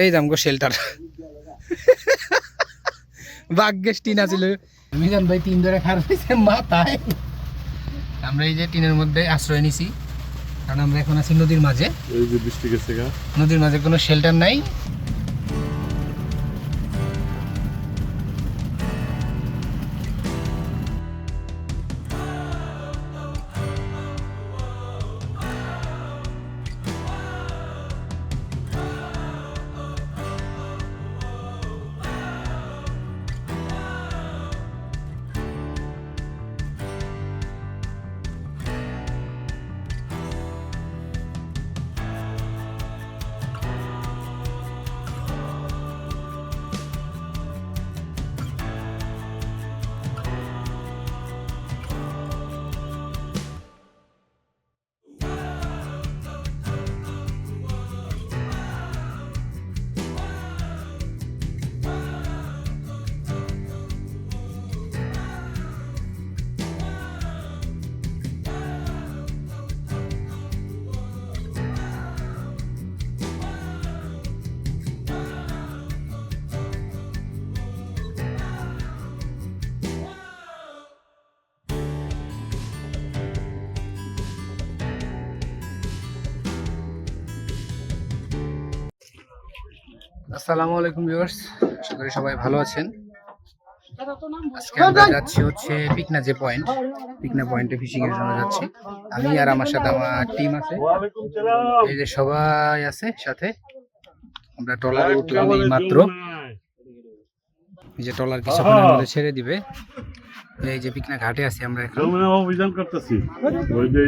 এই দাম গো shelter ভাগ্যেস tin ছিল মিজান ভাই টিন ধরে খার হয়েছে মাথায়। আমরা এই যে টিনের মধ্যে আশ্রয় নিছি। কারণ আমরা এখন আছি নদীর মাঝে। এই যে বৃষ্টি গেছে নদীর মাঝে কোনো শেল্টার নাই। আসসালামু আলাইকুম ভিউয়ার্স। আশা করি সবাই ভালো আছেন। আজকে আমরা যাচ্ছি হচ্ছে পিকনা যে পয়েন্ট। পিকনা পয়েন্টে ফিশিং এর জন্য যাচ্ছি। আমি আর আমার সাথে আমার টিম আছে। এই যে সবাই আছে সাথে। আমরা ট্রলারে উঠলাম এই মাত্র। এই যে ট্রলার কিছুক্ষণের মধ্যে ছেড়ে দিবে। এই যে পিকনা ঘাটে আছি আমরা এখন। অভিযান করতেছি। ওই যে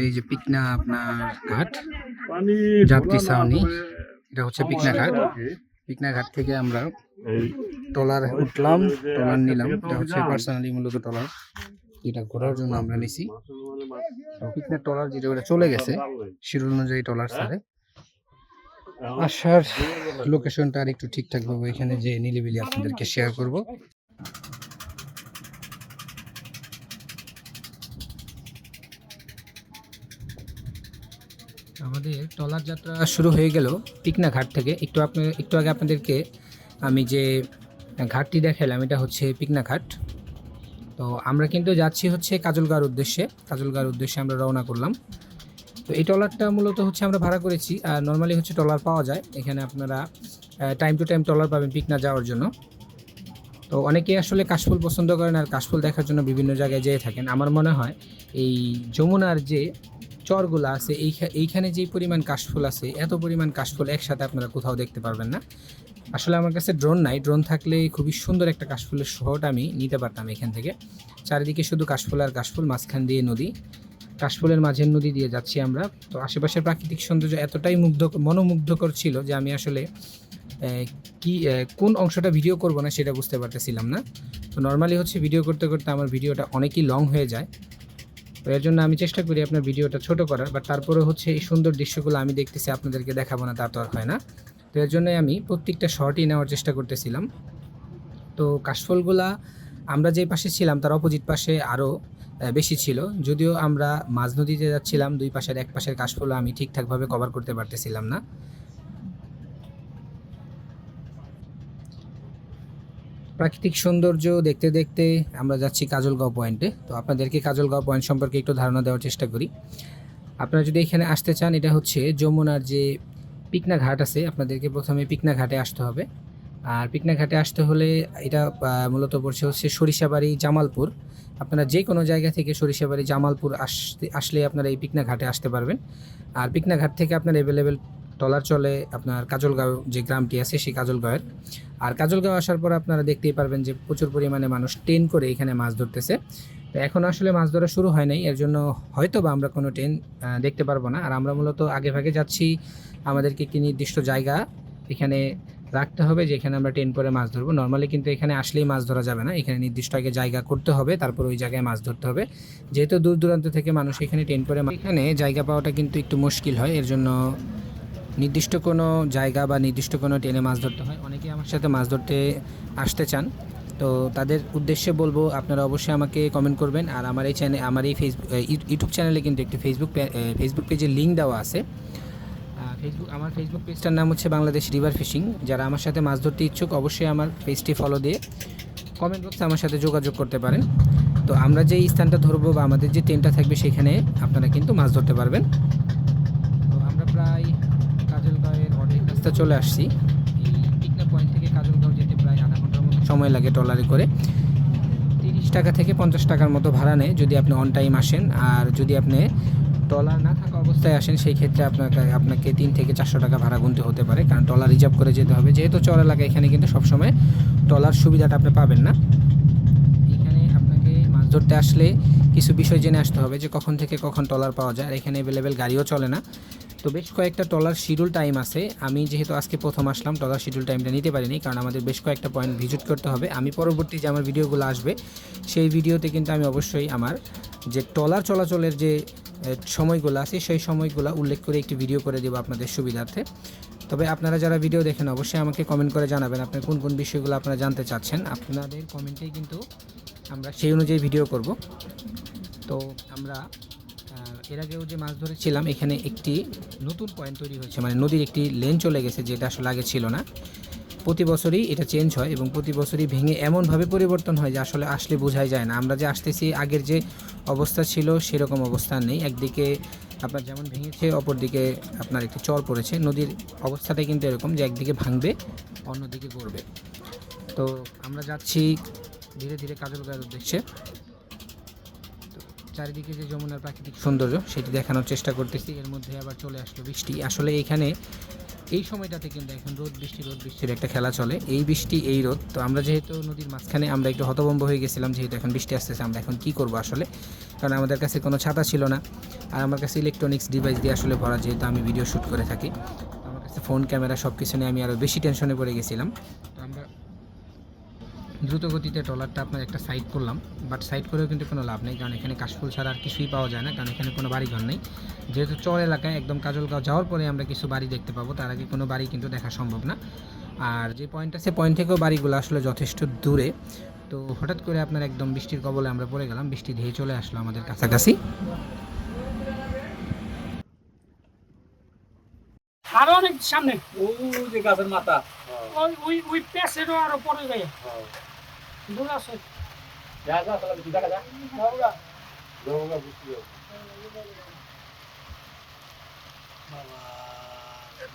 এই যে পিকনা আপনার ঘাট। পানি যাত্রী পুরা না ছাউনি। করে এটা হচ্ছে পিকনা ঘাট। এই পিকনা ঘাট থেকে আমরা ট্রলার উঠলাম টলার নিলাম। এটা হচ্ছে পার্সোনালি মূলত ট্রলার এটা ঘোরার জন্য আমরা নিছি। পিকনা ট্রলার যেটা ওটা চলে গেছে। শিডিউল অনুযায়ী ট্রলার ছাড়ে। আসার লোকেশনটা আর একটু ঠিকঠাক ভাবে এখানে যে নিলিবিলি আপনাদেরকে শেয়ার করব। আমাদের ট্রলার যাত্রা শুরু হয়ে গেল পিকনা ঘাট থেকে। একটু আপনি, একটু আগে আপনাদেরকে আমি যে ঘাটটি দেখালাম এটা হচ্ছে পিকনা ঘাট। তো আমরা কিন্তু যাচ্ছি হচ্ছে কাজলগাঁর উদ্দেশ্যে। কাজলগাঁর উদ্দেশ্যে আমরা রওনা করলাম। তো এই ট্রলারটা মূলত হচ্ছে আমরা ভাড়া করেছি। আর নর্মালি হচ্ছে ট্রলার পাওয়া যায়। এখানে আপনারা টাইম টু টাইম ট্রলার পাবেন পিকনা যাওয়ার জন্য। তো অনেকেই আসলে কাশফুল পছন্দ করেন আর কাশফুল দেখার জন্য বিভিন্ন জায়গায় যেয়ে থাকেন। আমার মনে হয় এই যমুনার যে চরগুলো আছে এইখা- এইখানে যে পরিমাণ কাশফুল আছে, এত পরিমাণ কাশফুল একসাথে আপনারা কোথাও দেখতে পারবেন না। আসলে আমার কাছে ড্রোন নাই, ড্রোন থাকলে খুবই সুন্দর একটা কাশফুলের শট আমি নিতে পারতাম এখান থেকে। চারিদিকে শুধু কাশফুল আর কাশফুল, মাঝখান দিয়ে নদী। কাশফুলের মাঝের নদী দিয়ে যাচ্ছি আমরা। তো আশেপাশের প্রাকৃতিক সৌন্দর্য এতটাই মুগ্ধ মনোমুগ্ধকর ছিল যে আমি আসলে কি কোন অংশটা ভিডিও করব না সেটা বুঝতে পারতেছিলাম না। তো নর্মালি হচ্ছে ভিডিও করতে করতে আমার ভিডিওটা অনেকই লং হয়ে যায়। তো এর জন্য আমি চেষ্টা করি আপনার ভিডিওটা ছোট করার বাট তারপরে হচ্ছে এই সুন্দর দৃশ্যগুলো আমি দেখতেছি, আপনাদেরকে দেখাবো না, তা তো আর হয় না। তো এর জন্যই আমি প্রত্যেকটা শর্টই নেওয়ার চেষ্টা করতেছিলাম। তো কাশফুলগুলা আমরা যে পাশে ছিলাম, তার অপোজিট পাশে আরও বেশি ছিল। যদিও আমরা মাঝ নদীতে যাচ্ছিলাম, দুই পাশের এক পাশের কাশফুল আমি ঠিকঠাকভাবে কভার করতে পারতেছিলাম না। প্রাকৃতিক সৌন্দর্য দেখতে দেখতে আমরা যাচ্ছি কাজলগাঁও পয়েন্টে তো আপনাদেরকে কাজলগাঁও পয়েন্ট সম্পর্কে একটু ধারণা দেওয়ার চেষ্টা করি। আপনারা যদি এখানে আসতে চান, এটা হচ্ছে যমুনার যে পিকনা ঘাট আছে, আপনাদেরকে প্রথমে পিকনা ঘাটে আসতে হবে। আর পিকনা ঘাটে আসতে হলে এটা মূলত পড়ছে হচ্ছে সরিষাবাড়ি, জামালপুর। আপনারা যে কোনো জায়গা থেকে সরিষাবাড়ি, জামালপুর আসতে, আসলে আপনারা এই পিকনা ঘাটে আসতে পারবেন। আর পিকনা ঘাট থেকে আপনার অ্যাভেলেবেল ট্রলার চলে, আপনার কাজলগাঁও যে গ্রামটি আছে সেই কাজলগাঁওয়ের। আর কাজলগাঁও আসার পর আপনারা দেখতেই পারবেন যে প্রচুর পরিমাণে মানুষ ট্রেন করে এখানে মাছ ধরতেছে। তো এখন আসলে মাছ ধরা শুরু হয় নাই, এর জন্য হয়তো বা আমরা কোনো ট্রেন দেখতে পারব না। আর আমরা মূলত আগে ভাগে যাচ্ছি, আমাদেরকে একটি নির্দিষ্ট জায়গা এখানে রাখতে হবে, যেখানে আমরা ট্রেন করে মাছ ধরবো। নর্মালি কিন্তু এখানে আসলেই মাছ ধরা যাবে না, এখানে নির্দিষ্ট আগে জায়গা করতে হবে, তারপর ওই জায়গায় মাছ ধরতে হবে। যেহেতু দূর দূরান্ত থেকে মানুষ এখানে ট্রেন করে এখানে জায়গা পাওয়াটা কিন্তু একটু মুশকিল হয়, এর জন্য নির্দিষ্ট কোনো জায়গা বা নির্দিষ্ট কোনো ট্রেনে মাছ ধরতে হয়। অনেকেই আমার সাথে মাছ ধরতে আসতে চান। তো তাদের উদ্দেশ্যে বলব, আপনারা অবশ্যই আমাকে কমেন্ট করবেন। আর আমার এই চ্যানেল আমার এই ফেসবুক ইউটিউব চ্যানেলে কিন্তু একটি ফেসবুক ফেসবুক পেজে লিঙ্ক দেওয়া আছে। ফেসবুক আমার ফেসবুক পেজটার নাম হচ্ছে বাংলাদেশ রিভার ফিশিং যারা আমার সাথে মাছ ধরতে ইচ্ছুক, অবশ্যই আমার পেজটি ফলো দিয়ে কমেন্ট বক্সে আমার সাথে যোগাযোগ করতে পারেন। তো আমরা যে স্থানটা ধরবো বা আমাদের যে ট্রেনটা থাকবে সেখানে আপনারা কিন্তু মাছ ধরতে পারবেন তো আমরা প্রায় কাজলগাঁওয়ের অর্ধেক রাস্তা চলে আসছি। পিকনা পয়েন্ট থেকে কাজলগাঁও যেতে প্রায় আধা ঘণ্টার মতো সময় লাগে ট্রলারে করে। তিরিশ টাকা থেকে পঞ্চাশ টাকার মতো ভাড়া নেয় যদি আপনি অন টাইম আসেন। আর যদি আপনি ট্রলার না থাকা অবস্থায় আসেন, সেই ক্ষেত্রে আপনাকে আপনাকে তিন থেকে চারশো টাকা ভাড়া গুনতে হতে পারে। কারণ ট্রলার রিজার্ভ করে যেতে হবে। যেহেতু চর এলাকা এখানে কিন্তু সবসময় ট্রলার সুবিধাটা আপনি পাবেন না। এখানে আপনাকে মাছ ধরতে আসলে কিছু বিষয় জেনে আসতে হবে যে কখন থেকে কখন ট্রলার পাওয়া যায়। আর এখানে অ্যাভেলেবেল গাড়িও চলে না। তো বেশ কয়েকটা টলার শিডিউল টাইম আছে। আমি যেহেতু আজকে প্রথম আসলাম, টলার শিডিউল টাইমটা নিতে পারিনি, কারণ আমাদের বেশ কয়েকটা পয়েন্ট ভিজিট করতে হবে। আমি পরবর্তী যে আমার ভিডিওগুলো আসবে, সেই ভিডিওতে কিন্তু আমি অবশ্যই আমার যে ট্রলার চলাচলের যে সময়গুলো আছে, সেই সময়গুলো উল্লেখ করে একটি ভিডিও করে দেবো আপনাদের সুবিধার্থে। তবে আপনারা যারা ভিডিও দেখেন, অবশ্যই আমাকে কমেন্ট করে জানাবেন আপনার কোন কোন বিষয়গুলো আপনারা জানতে চাচ্ছেন। আপনাদের কমেন্টেই কিন্তু আমরা সেই অনুযায়ী ভিডিও করব। তো আমরা এর আগেও যে মাছ ধরেছিলাম, এখানে একটি নতুন পয়েন্ট তৈরি হয়েছে। মানে নদীর একটি লেন চলে গেছে, যেটা আসলে আগে ছিল না। প্রতি বছরই এটা চেঞ্জ হয় এবং প্রতি বছরই ভেঙে এমনভাবে পরিবর্তন হয় যে আসলে আসলে বোঝাই যায় না। আমরা যে আসতেছি, আগের যে অবস্থা ছিল সেরকম অবস্থা নেই। একদিকে আপনার যেমন ভেঙেছে, অপরদিকে আপনার একটি চর পড়েছে। নদীর অবস্থাটাই কিন্তু এরকম যে একদিকে ভাঙবে, অন্যদিকে গড়বে। তো আমরা যাচ্ছি, ধীরে ধীরে কাজলগাঁয়ের উদ্দেশ্যে। চারিদিকে যে যমুনার প্রাকৃতিক সৌন্দর্য সেটি দেখানোর চেষ্টা করতেছি। এর মধ্যে আবার চলে আসলো বৃষ্টি। আসলে এখানে এই সময়টাতে কিন্তু এখন রোদ বৃষ্টি রোদ বৃষ্টির একটা খেলা চলে। এই বৃষ্টি এই রোদ। তো আমরা যেহেতু নদীর মাঝখানে আমরা একটু হতভম্ব হয়ে গেছিলাম যেহেতু এখন বৃষ্টি আসতেছে আমরা এখন কি করব আসলে? কারণ আমাদের কাছে কোনো ছাতা ছিল না। আর আমার কাছে ইলেকট্রনিক্স ডিভাইস দিয়ে আসলে ভরা যেহেতু আমি ভিডিও শ্যুট করে থাকি। আমার কাছে ফোন ক্যামেরা সব কিছু নিয়ে আমি আরও বেশি টেনশনে পড়ে গেছিলাম। তো আমরা দ্রুত গতিতে ট্রলারটা আপনার একটা সাইড করলাম বাট সাইড করেও কিন্তু কোনো লাভ নেই কারণ এখানে কাশফুল ছাড়া আর কিছুই পাওয়া যায় না কারণ এখানে কোনো বাড়িঘর নেই। যেহেতু চর এলাকায় একদম কাজলগাঁও যাওয়ার পরে আমরা কিছু বাড়ি দেখতে পাবো তার আগে কোনো বাড়ি কিন্তু দেখা সম্ভব না। আর যে পয়েন্ট আছে পয়েন্ট থেকেও বাড়িগুলো আসলে যথেষ্ট দূরে। তো হঠাৎ করে আপনার একদম বৃষ্টির কবলে আমরা পড়ে গেলাম বৃষ্টি ধেয়ে চলে আসলো আমাদের কাছাকাছি। আরও অনেক সামনে। ও যে গাছের মাথা। ওই ওই ওই পেছেরও আরও পরে যায়। হ্যাঁ। দূর আছে যা যা তাহলে তুই দেখা যা। জমা বুঝতে যাও।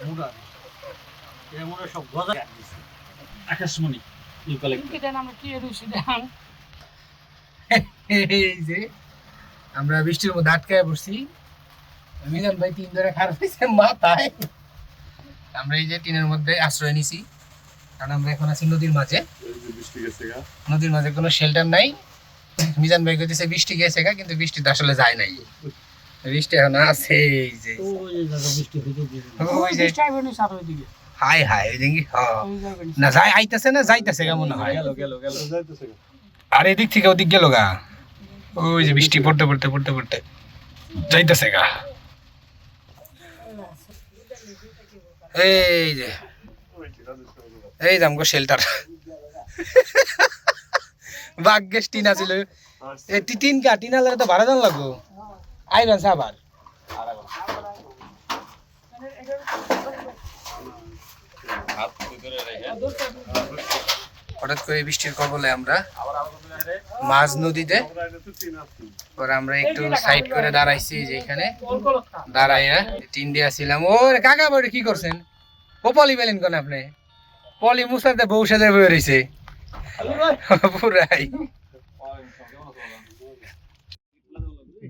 মুড়া এ মুড়া সব গজা আকাশমণি ইউক্যালিপটাস এটা আমরা কি রয়েছি দেখান এই যে আমরা বৃষ্টির মধ্যে আটকায় পড়ছি। মিজান ভাই তিন ধরে খারাপ হয়েছে মাথায়। আমরা এই যে টিনের মধ্যে আশ্রয় নিছি। কারণ আমরা এখন আছি নদীর মাঝে। নদীর মাঝে কোনো শেল্টার নাই। মিজান ভাই কইতেছে বৃষ্টি গেছে গা কিন্তু বৃষ্টি তো আসলে যায় নাই। বৃষ্টি এখন আছে এই যে। হাই হাই দেখি নি। যাই আইতাছে না যাইতাছে গা মনে হয়। গেল গেল গেল। যাইতেছে আর এদিক থেকে ওদিক গেল গা। ওই যে বৃষ্টি পড়তে পড়তে পড়তে পড়তে। যাইতেছে গা। এই যে। এই যে আমগো শেল্টার ভাগ্যেস টিন আছিল। এ টি- টিন কা টিন আলাদা তো ভাড়া দাম লাগবো। আইবেন সাবার হঠাৎ করে বৃষ্টির কবলে আমরা। মাঝ নদীতে। পরে আমরা একটু সাইড করে দাঁড়াইছি যে এখানে। ওর দাঁড়াইয়া টিন দিয়া ছিলাম ও কাকা বাড়ি কি করছেন? ও পলি পেলেন কোন আপনি? পলি মুসাতে বউ সাথে বয়ে রয়েছে পুরাই।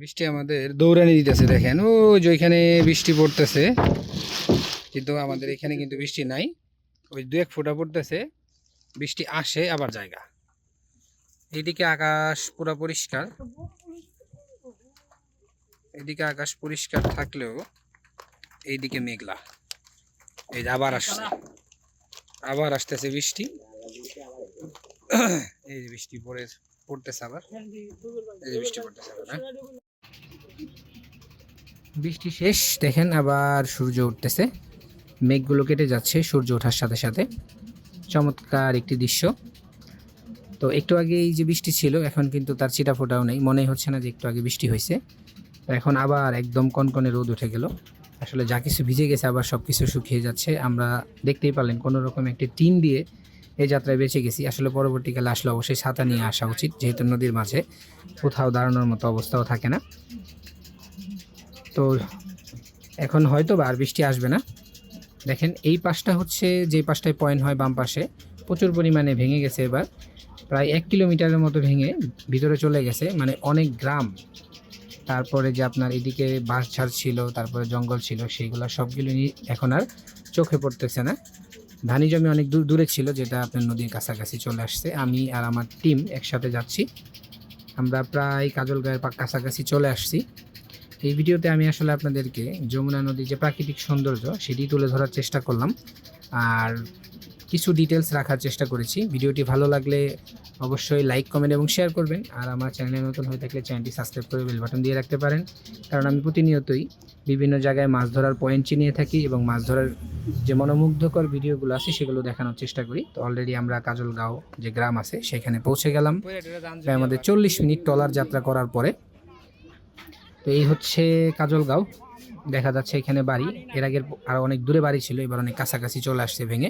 বৃষ্টি আমাদের দৌড়ানি দিতেছে দেখেন। ও যে ওইখানে বৃষ্টি পড়তেছে, কিন্তু আমাদের এখানে কিন্তু বৃষ্টি নাই। ওই দু এক ফোঁটা পড়তেছে, বৃষ্টি আসে আবার জায়গা। এইদিকে আকাশ পুরো পরিষ্কার। এদিকে আকাশ পরিষ্কার থাকলেও এইদিকে মেঘলা। এই আবার আসছে। আবার আসতেছে বৃষ্টি। এই যে বৃষ্টি পড়ে, পড়তেছে আবার। এই যে বৃষ্টি পড়তেছে আবার হ্যাঁ? বৃষ্টি শেষ, দেখেন আবার সূর্য উঠতেছে। মেঘগুলো কেটে যাচ্ছে, সূর্য ওঠার সাথে সাথে। চমৎকার একটি দৃশ্য। তো একটু আগে এই যে বৃষ্টি ছিল, এখন কিন্তু তার চিটা ফোটাও নেই। মনেই হচ্ছে না যে একটু আগে বৃষ্টি হয়েছে। এখন আবার একদম কনকনে রোদ উঠে গেল। আসলে যা কিছু ভিজে গেছে, আবার সব কিছু শুকিয়ে যাচ্ছে। আমরা দেখতেই পারলেন কোনো রকম একটি টিন দিয়ে এই যাত্রায় বেঁচে গেছি। আসলে পরবর্তীকালে আসলে অবশ্যই ছাতা নিয়ে আসা উচিত, যেহেতু নদীর মাঝে কোথাও দাঁড়ানোর মতো অবস্থাও থাকে না। তো এখন হয়তো বা আর বৃষ্টি আসবে না। দেখেন, এই পাশটা হচ্ছে, যে পাশটায় পয়েন্ট হয় বাম পাশে, প্রচুর পরিমাণে ভেঙে গেছে এবার। প্রায় এক কিলোমিটারের মতো ভেঙে ভিতরে চলে গেছে মানে অনেক গ্রাম। তারপরে যে আপনার এদিকে বাঁশঝাড় ছিল, তারপরে জঙ্গল ছিল, সেইগুলো সবগুলো এখন আর চোখে পড়তেছে না। ধানি জমি অনেক দূর, দূরে ছিল, যেটা আপনার নদীর কাছাকাছি চলে আসছে। আমি আর আমার টিম একসাথে যাচ্ছি। আমরা প্রায় কাজলগাঁয়ের পা- কাছাকাছি চলে আসছি। এই ভিডিওতে আমি আসলে আপনাদেরকে যমুনা নদীর যে প্রাকৃতিক সৌন্দর্য, সেটি তুলে ধরার চেষ্টা করলাম। আর কিছু ডিটেলস রাখার চেষ্টা করেছি। ভিডিওটি ভালো লাগলে অবশ্যই লাইক কমেন্ট এবং শেয়ার করবেন। আর আমার চ্যানেলে নতুন হয়ে থাকলে চ্যানেলটি সাবস্ক্রাইব করে বেল বাটন দিয়ে রাখতে পারেন। কারণ আমি প্রতিনিয়তই বিভিন্ন জায়গায় মাছ ধরার পয়েন্ট চিনিয়ে থাকি এবং মাছ ধরার যে মনোমুগ্ধকর ভিডিওগুলো আছে সেগুলো দেখানোর চেষ্টা করি। তো অলরেডি আমরা কাজলগাঁও যে গ্রাম আছে, সেখানে পৌঁছে গেলাম। আমাদের চল্লিশ মিনিট টলার যাত্রা করার পরে। তো এই হচ্ছে কাজলগাঁও। দেখা যাচ্ছে এখানে বাড়ি। এর আগের আরও অনেক দূরে বাড়ি ছিল, এবার অনেক কাছাকাছি চলে আসছে ভেঙে।